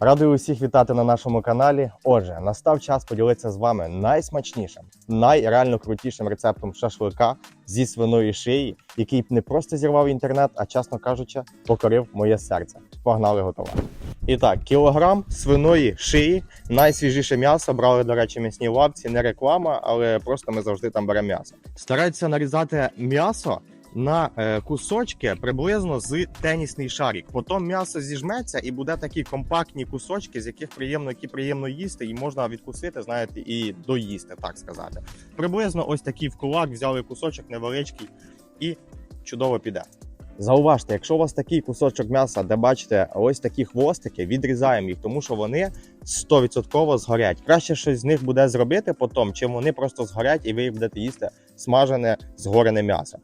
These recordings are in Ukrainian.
Радий усіх вітати на нашому каналі. Отже, настав час поділитися з вами найсмачнішим, найреально крутішим рецептом шашлика зі свиної шиї, який не просто зірвав інтернет, а чесно кажучи, покорив моє серце. Погнали готувати. І так, кілограм свиної шиї, найсвіжіше м'ясо. Брали, до речі, м'ясні лапці, не реклама, але просто ми завжди там беремо м'ясо. Стараються нарізати м'ясо на е, кусочки приблизно з тенісний шарик. Потім м'ясо зіжметься і буде такі компактні кусочки, з яких приємно, які приємно їсти, і можна відкусити, знаєте, і доїсти, так сказати. Приблизно ось такий в кулак взяли кусочок невеличкий і чудово піде. Зауважте, якщо у вас такий кусочок м'яса, де бачите ось такі хвостики, відрізаємо їх, тому що вони 100% згорять. Краще щось з них буде зробити потім, чим вони просто згорять і ви їх будете їсти смажене згорене м'ясо.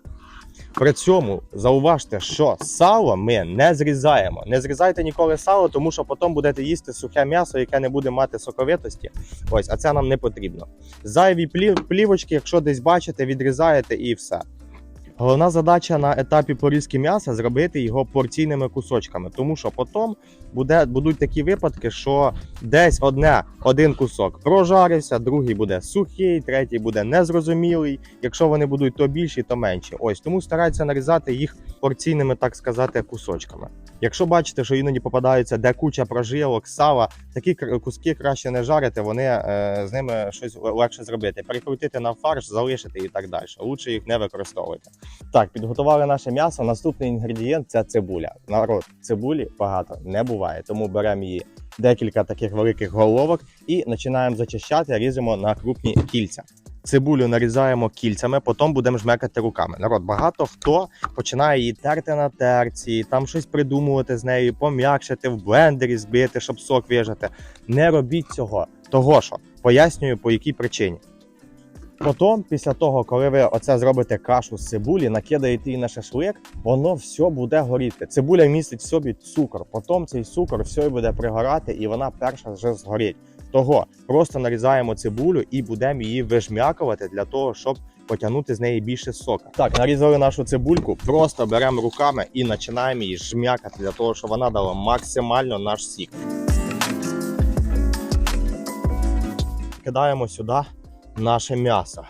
При цьому зауважте, що сало ми не зрізаємо. Не зрізайте ніколи сало, тому що потім будете їсти сухе м'ясо, яке не буде мати соковитості. Ось, а це нам не потрібно. Зайві плівочки, якщо десь бачите, відрізаєте і все. Головна задача на етапі порізки м'яса зробити його порційними кусочками, тому що потім буде, будуть такі випадки, що десь одне, один кусок прожарився, другий буде сухий, третій буде незрозумілий. Якщо вони будуть то більші, то менші. Ось тому стараються нарізати їх порційними, так сказати, кусочками. Якщо бачите, що іноді попадаються де куча прожилок, сала, такі куски краще не жарити, вони е, з ними щось легше зробити. Перекрутити на фарш, залишити і так далі. Лучше їх не використовувати. Так, підготували наше м'ясо. Наступний інгредієнт це цибуля. Народ, цибулі багато не буває, тому беремо її декілька таких великих головок і починаємо зачищати, ріжемо на крупні кільця. Цибулю нарізаємо кільцями, потім будемо жмекати руками. Народ, багато хто починає її терти на терці, там щось придумувати з нею, пом'якшити, в блендері збити, щоб сок вижати. Не робіть цього. Того що пояснюю по якій причині. Потім, після того, коли ви оце зробите кашу з цибулі, накидаєте її на шашлик, воно все буде горіти. Цибуля містить в собі цукор. Потім цей цукор все буде пригорати, і вона перша вже згорить. Того просто нарізаємо цибулю і будемо її вижмякувати для того, щоб потягнути з неї більше сока. Так, нарізали нашу цибульку, просто беремо руками і починаємо її жмякати для того, щоб вона дала максимально наш сік. Кидаємо сюди наше м'ясо.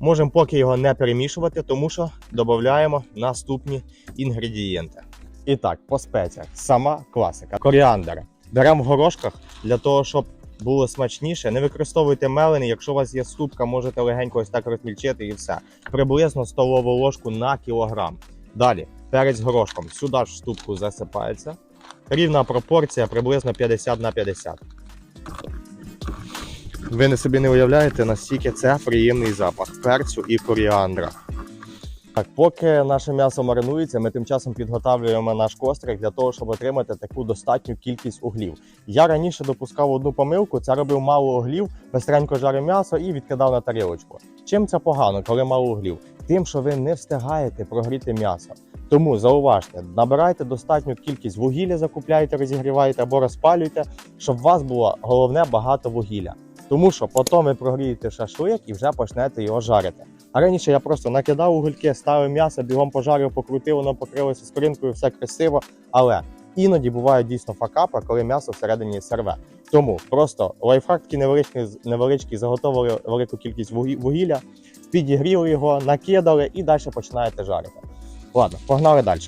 Можемо поки його не перемішувати, тому що додаємо наступні інгредієнти. І так, по спеціях. Сама класика. Коріандр. Беремо в горошках для того, щоб було смачніше. Не використовуйте мелений, якщо у вас є ступка, можете легенько ось так розмільчити і все. Приблизно столову ложку на кілограм. Далі, перець горошком. Сюди ж ступку засипається. Рівна пропорція приблизно 50 на 50. Ви не собі не уявляєте, наскільки це приємний запах перцю і коріандра. Так, поки наше м'ясо маринується, ми тим часом підготовлюємо наш кострик для того, щоб отримати таку достатню кількість углів. Я раніше допускав одну помилку, це робив мало углів, бистренько жарив м'ясо і відкидав на тарілочку. Чим це погано, коли мало углів? Тим, що ви не встигаєте прогріти м'ясо. Тому зауважте, набирайте достатню кількість вугілля, закупляйте, розігріваєте або розпалюйте, щоб у вас було головне багато вугілля. Тому що потім ви прогрієте шашлик і вже почнете його жарити. А раніше я просто накидав угольки, ставив м'ясо, бігом пожарив, покрутив, воно покрилося скоринкою, все красиво. Але іноді бувають дійсно факапи, коли м'ясо всередині серве. Тому просто лайфхак такий невеличкий, заготовили велику кількість вугілля, підігріли його, накидали і далі починаєте жарити. Ладно, погнали далі.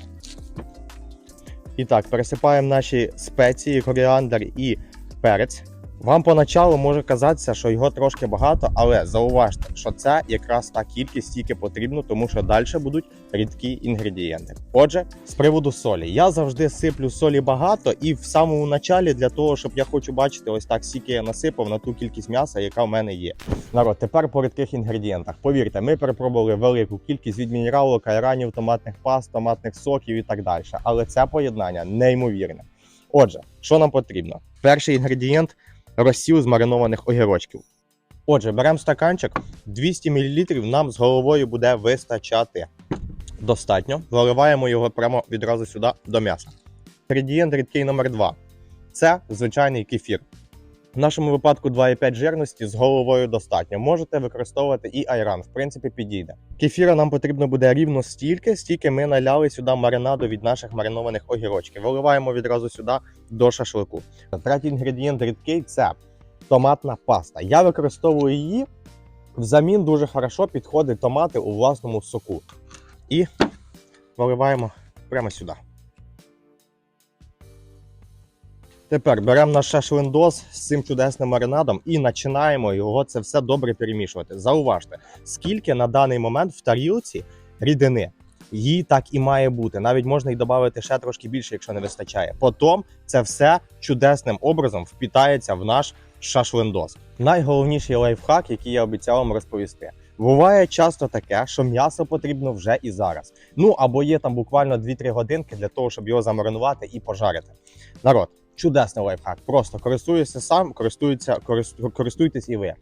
І так, пересипаємо наші спеції, коріандр і перець. Вам поначалу може казатися, що його трошки багато, але зауважте, що це якраз та кількість, скільки потрібно, тому що далі будуть рідкі інгредієнти. Отже, з приводу солі, я завжди сиплю солі багато, і в самому началі для того, щоб я хочу бачити, ось так скільки я насипав на ту кількість м'яса, яка в мене є. Народ, тепер по рідких інгредієнтах. Повірте, ми перепробували велику кількість від мінералок, айранів, томатних паст, томатних соків і так далі. Але це поєднання неймовірне. Отже, що нам потрібно? Перший інгредієнт розсіл з маринованих огірочків. Отже, беремо стаканчик, 200 мл нам з головою буде вистачати. Достатньо. Виливаємо його прямо відразу сюди до м'яса. Інгредієнт рідкий номер 2 це звичайний кефір. В нашому випадку 2,5 жирності з головою достатньо. Можете використовувати і айран, в принципі, підійде. Кефіра нам потрібно буде рівно стільки, стільки ми наляли сюди маринаду від наших маринованих огірочків. Виливаємо відразу сюди до шашлику. Третій інгредієнт рідкий це томатна паста. Я використовую її. Взамін дуже хорошо підходить томати у власному соку. І виливаємо прямо сюди. Тепер беремо наш шашлиндос з цим чудесним маринадом і починаємо його це все добре перемішувати. Зауважте, скільки на даний момент в тарілці рідини. Її так і має бути. Навіть можна і додати ще трошки більше, якщо не вистачає. Потім це все чудесним образом впітається в наш шашлиндос. Найголовніший лайфхак, який я обіцяв вам розповісти. Буває часто таке, що м'ясо потрібно вже і зараз. Ну або є там буквально 2-3 годинки для того, щоб його замаринувати і пожарити. Народ, чудесний лайфхак. Просто користуюся сам, користується, користуйтесь і ви.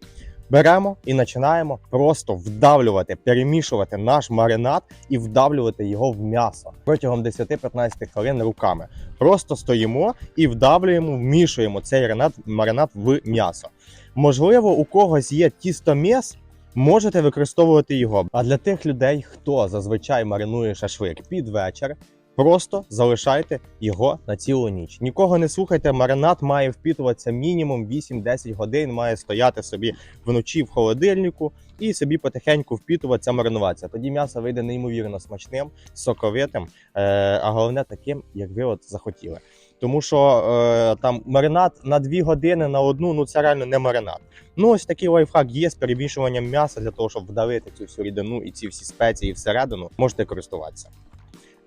Беремо і починаємо просто вдавлювати, перемішувати наш маринад і вдавлювати його в м'ясо протягом 10-15 хвилин руками. Просто стоїмо і вдавлюємо, вмішуємо цей маринад, маринад в м'ясо. Можливо, у когось є тістоміс, можете використовувати його. А для тих людей, хто зазвичай маринує шашлик під вечір, просто залишайте його на цілу ніч. Нікого не слухайте, маринад має впітуватися мінімум 8-10 годин, має стояти собі вночі в холодильнику і собі потихеньку впітуватися, маринуватися. Тоді м'ясо вийде неймовірно смачним, соковитим, е, а головне таким, як ви от захотіли. Тому що е, там маринад на 2 години на одну, ну це реально не маринад. Ну ось такий лайфхак є з перемішуванням м'яса для того, щоб вдавити цю всю рідину і ці всі спеції всередину. Можете користуватися.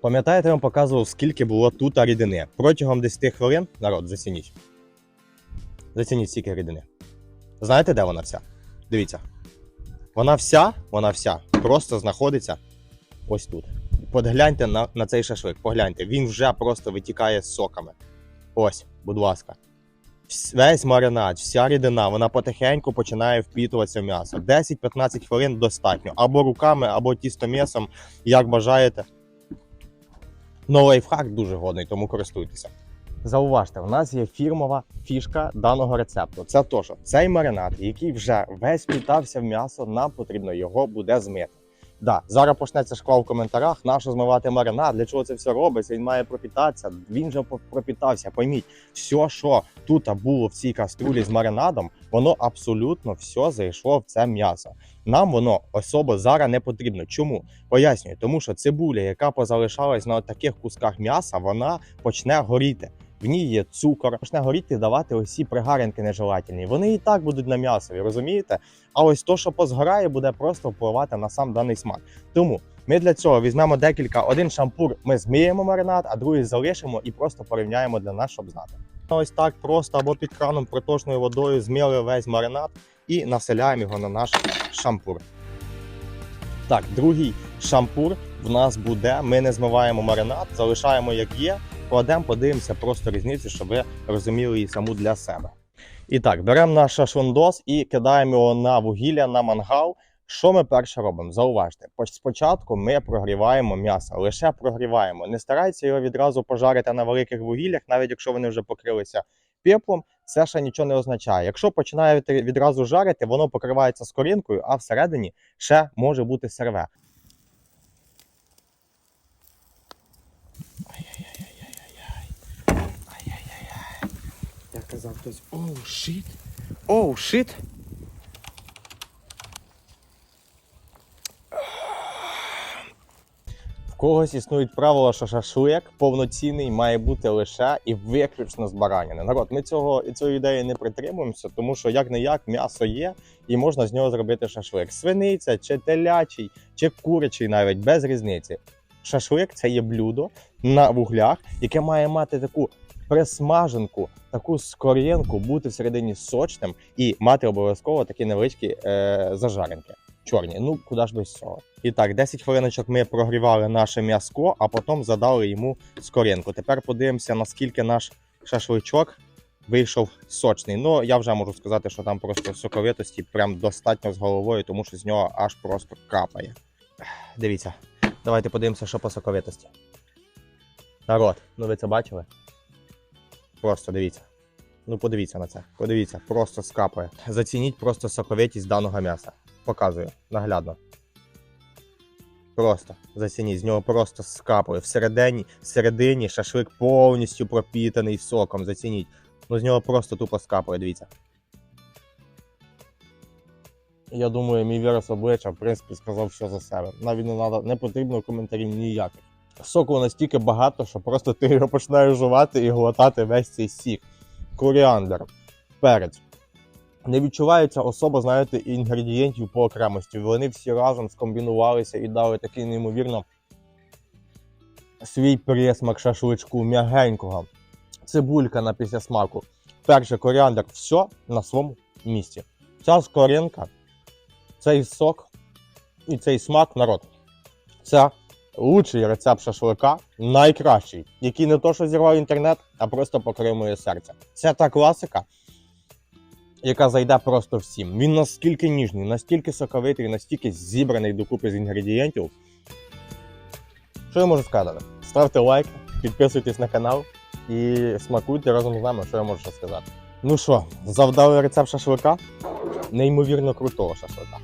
Пам'ятаєте, я вам показував, скільки було тут рідини. Протягом 10 хвилин, народ, зацініть. Зацініть стільки рідини. Знаєте, де вона вся? Дивіться. Вона вся, вона вся просто знаходиться ось тут. Подгляньте на, на цей шашлик, погляньте, він вже просто витікає з соками. Ось, будь ласка. Весь маринад, вся рідина, вона потихеньку починає впітуватися в м'ясо. 10-15 хвилин достатньо. Або руками, або тістомісом, як бажаєте. Но лайфхак дуже годний, тому користуйтеся. Зауважте, у нас є фірмова фішка даного рецепту. Це то, що цей маринад, який вже весь впітався в м'ясо, нам потрібно його буде змити. Да, зараз почнеться шквал в коментарях, нащо змивати маринад, для чого це все робиться, він має пропітатися. Він же пропітався. Пойміть, все, що тут було в цій каструлі з маринадом, воно абсолютно все зайшло в це м'ясо. Нам воно особо зараз не потрібно. Чому? Пояснюю, тому що цибуля, яка позалишалась на таких кусках м'яса, вона почне горіти. В ній є цукор, почне горіти давати ці пригаринки нежелательні. Вони і так будуть на м'ясові, розумієте? А ось то, що позгорає, буде просто впливати на сам даний смак. Тому ми для цього візьмемо декілька. Один шампур ми зміємо маринад, а другий залишимо і просто порівняємо для нас, щоб знати. Ось так просто або під краном проточною водою зміли весь маринад і населяємо його на наш шампур. Так, другий шампур в нас буде. Ми не змиваємо маринад, залишаємо як є. Кладемо, подивимося просто різницю, щоб ви розуміли її саму для себе. І так, беремо наш шашлондос і кидаємо його на вугілля, на мангал. Що ми перше робимо? Зауважте, спочатку ми прогріваємо м'ясо, лише прогріваємо. Не старайтеся його відразу пожарити на великих вугіллях, навіть якщо вони вже покрилися пеплом, це ще нічого не означає. Якщо починаєте відразу жарити, воно покривається скоринкою, а всередині ще може бути серве. Казав хтось, оу, шит. Оу, шит. В когось існують правила, що шашлик повноцінний має бути лише і виключно з баранини. Народ, ми цього цієї ідеї не притримуємося, тому що як не як м'ясо є, і можна з нього зробити шашлик. Свиниця, чи телячий, чи курячий, навіть без різниці. Шашлик це є блюдо на вуглях, яке має мати таку присмаженку, таку скорінку, бути всередині сочним і мати обов'язково такі невеличкі е, зажаринки. Чорні, ну куди ж без цього. І так, 10 хвилиночок ми прогрівали наше м'яско, а потім задали йому скоринку. Тепер подивимося, наскільки наш шашличок вийшов сочний. Ну, я вже можу сказати, що там просто соковитості прям достатньо з головою, тому що з нього аж просто капає. Дивіться, давайте подивимося, що по соковитості. Народ, ну ви це бачили? Просто дивіться. Ну подивіться на це. Подивіться, просто скапує. Зацініть просто соковитість даного м'яса. Показую наглядно. Просто зацініть, з нього просто скапує. Всередині, всередині шашлик повністю пропітаний соком. Зацініть. Ну з нього просто тупо скапує, дивіться. Я думаю, мій вираз обличчя, в принципі, сказав все за себе. Навіть не надо, не потрібно коментарів ніяких. Соку настільки багато, що просто ти його починаєш жувати і глотати весь цей сік. Коріандр, перець. Не відчувається особа, знаєте, інгредієнтів по окремості. Вони всі разом скомбінувалися і дали такий неймовірно свій присмак шашличку, м'ягенького. Цибулька на післясмаку. Перше коріандр, все на своєму місці. Ця скоринка, цей сок і цей смак народ. Це лучший рецепт шашлика, найкращий, який не то, що зірвав інтернет, а просто покорив моє серце. Це та класика, яка зайде просто всім. Він настільки ніжний, настільки соковитий, настільки зібраний докупи з інгредієнтів. Що я можу сказати? Ставте лайк, підписуйтесь на канал і смакуйте разом з нами, що я можу ще сказати. Ну що, завдали рецепт шашлика? Неймовірно крутого шашлика.